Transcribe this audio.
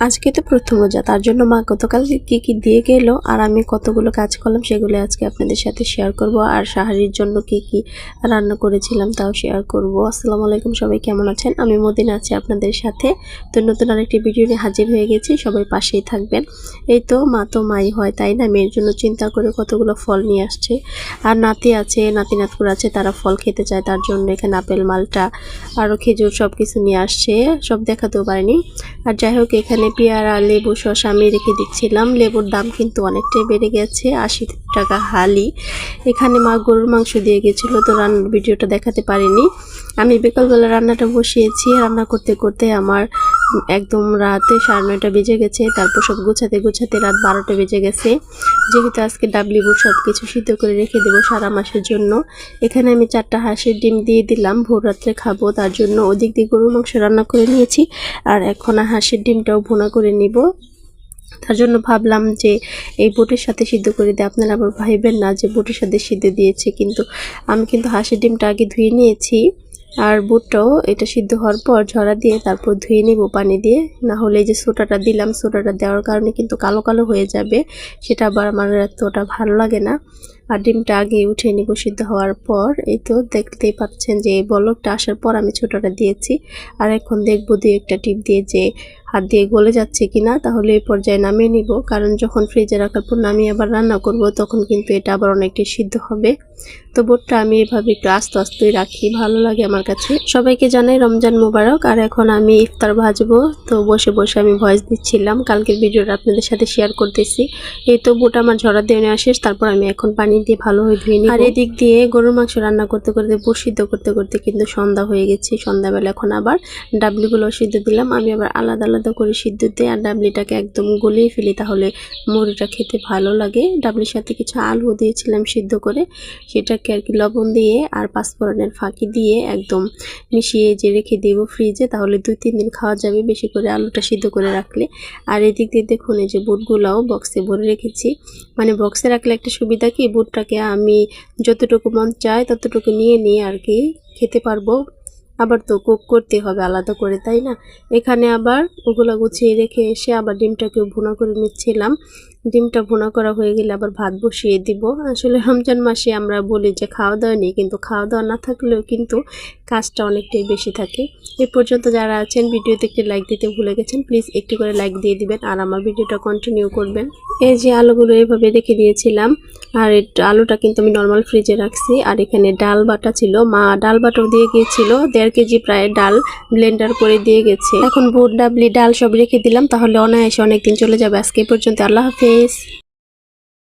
আজকে তো প্রথম রোজা, তার জন্য মা গতকাল কি কি দিয়ে গেল আর আমি কতগুলো কাজ করলাম সেগুলো আজকে আপনাদের সাথে শেয়ার করব আর সাহারির জন্য কি কি রান্না করেছিলাম তাও শেয়ার করব। আসসালামু আলাইকুম, সবাই কেমন আছেন? আমি মদিনা আছি আপনাদের সাথে। তো নতুন আরেকটি ভিডিও নিয়ে হাজির হয়ে গেছি, সবাই পাশেই থাকবেন। এই তো মা তো মাই হয়, তাই না? মেয়ের জন্য চিন্তা করে কতগুলো ফল নিয়ে আসছে। আর নাতি আছে, নাতি নাতকুর আছে, তারা ফল খেতে চায়, তার জন্য এখানে আপেল, মালটা, আরও খেজুর সব কিছু নিয়ে আসছে। সব দেখাতেও পারিনি। আর যাই হোক, এখানে পেয়ারা, লেবু, শসা আমি রেখে দিচ্ছিলাম। লেবুর দাম কিন্তু অনেকটাই বেড়ে গেছে, আশি টাকা হালি। এখানে মা গরুর মাংস দিয়ে গেছিল, তো রান্নার ভিডিওটা দেখাতে পারিনি। আমি বিকালবেলা রান্নাটা বসিয়েছি, রান্না করতে করতে আমার একদম রাতে সাড়ে নয়টা বেজে গেছে, তারপর সব গুছাতে গুছাতে রাত বারোটা বেজে গেছে। যেহেতু আজকে ডাবলি বুট সব কিছু সিদ্ধ করে রেখে দেবো সারা মাসের জন্য, এখানে আমি চারটা হাঁসের ডিম দিয়ে দিলাম, ভোর রাত্রে খাব, তার জন্য ওদিক দিয়ে গরুর মাংস রান্না করে নিয়েছি, আর এখন হাঁসের ডিমটাও ভুনা করে নিব। তার জন্য ভাবলাম যে এই বুটের সাথে সিদ্ধ করে দিয়ে আপনারা আবার ভাইবেন না যে বুটের সাথে সিদ্ধ দিয়েছে, কিন্তু আমি কিন্তু হাঁসের ডিমটা আগে ধুয়ে নিয়েছি। আর বুটটাও এটা সিদ্ধ হওয়ার পর ঝরা দিয়ে তারপর ধুয়ে নিব পানি দিয়ে। না হলে যে সোটাটা দিলাম সোটাটা দেওয়ার কারণে কিন্তু কালো কালো হয়ে যাবে। সেটা আবার আমার এতটা ভালো লাগে না। আর ডিমটা আগে উঠে নিব সিদ্ধ হওয়ার পর, এই তো দেখতেই পাচ্ছেন যে এই বলকটা আসার পর আমি ছোটটা দিয়েছি। আর এখন দেখব দুই একটা টিপ দিয়ে যে হাত দিয়ে গলে যাচ্ছে কিনা, তাহলে এই পর্যায়ে নামিয়ে নিব। কারণ যখন ফ্রিজে রাখার পর নামিয়ে আবার রান্না করব, তখন কিন্তু এটা আবার অনেকটাই সিদ্ধ হবে। তো বোটটা আমি এভাবে একটু আস্তে আস্তেই রাখি, ভালো লাগে আমার কাছে। সবাইকে জানাই রমজান মুবারক। আর এখন আমি ইফতার ভাজবো, তো বসে বসে আমি ভয়েস দিচ্ছিলাম। কালকের ভিডিওটা আপনাদের সাথে শেয়ার করতেছি। এই তো বুট আমার ঝরা দিয়ে নেওয়া শেষ, তারপর আমি এখন পানি দিয়ে ভালোভাবে ধুয়ে নিই আর এদিক দিয়ে গরুর মাংস রান্না করতে করতে বুট সিদ্ধ করতে করতে কিন্তু সন্ধ্যা হয়ে গেছে। সন্ধ্যাবেলা এখন আবার ডাবলিগুলো সিদ্ধ দিলাম। আমি আবার আলাদা আলাদা করে সিদ্ধ দিই আর ডাবলিটাকে একদম গলিয়ে ফেলি তাহলে মুড়িটা খেতে ভালো লাগে। ডাবলির সাথে কিছু আলু দিয়েছিলাম সিদ্ধ করে। সেটাকে আর কি লবণ দিয়ে আর পাঁচফোড়নের ফাঁকি দিয়ে একদম মিশিয়ে যে রেখে দিব ফ্রিজে, তাহলে দুই তিন দিন খাওয়া যাবে বেশি করে আলুটা সিদ্ধ করে রাখলে। আর এদিক দিয়ে দেখুন এই যে বুটগুলাও বক্সে ভরে রেখেছি। মানে বক্সে রাখলে একটা সুবিধা কি? বুটটাকে আমি যতটুকু মন চাই ততটুকু নিয়ে নিয়ে আর কি খেতে পারব। আবার তো কুক করতে হবে আলাদা করে, তাই না? এখানে আবার ওগুলো গুছিয়ে রেখে এসে আবার ডিমটাকে ভুনা করে নিচ্ছিলাম। ডিমটা ভুনা করা হয়ে গেলে আবার ভাত বসিয়ে দিব। আসলে রমজান মাসে আমরা বলি যে খাওয়া দাওয়া নেই, কিন্তু খাওয়া দাওয়া না থাকলেও কিন্তু কাজটা অনেকটাই বেশি থাকে। এ পর্যন্ত যারা আছেন, ভিডিওতে একটি লাইক দিতে ভুলে গেছেন প্লিজ একটি করে লাইক দিয়ে দিবেন আর আমার ভিডিওটা কন্টিনিউ করবেন। এই যে আলুগুলো এভাবে রেখে দিয়েছিলাম, আর আলুটা কিন্তু আমি নর্মাল ফ্রিজে রাখছি। আর এখানে ডাল বাটা ছিল। মা ডাল বাটাও দিয়ে গিয়েছিল। দেড় কেজি প্রায় ডাল ব্লেন্ডার করে দিয়ে গেছে। এখন বুট ডাবলি ডাল সব রেখে দিলাম, তাহলে অনায়াসে অনেকদিন চলে যাবে। আজকে পর্যন্ত আল্লাহ হাফেজ।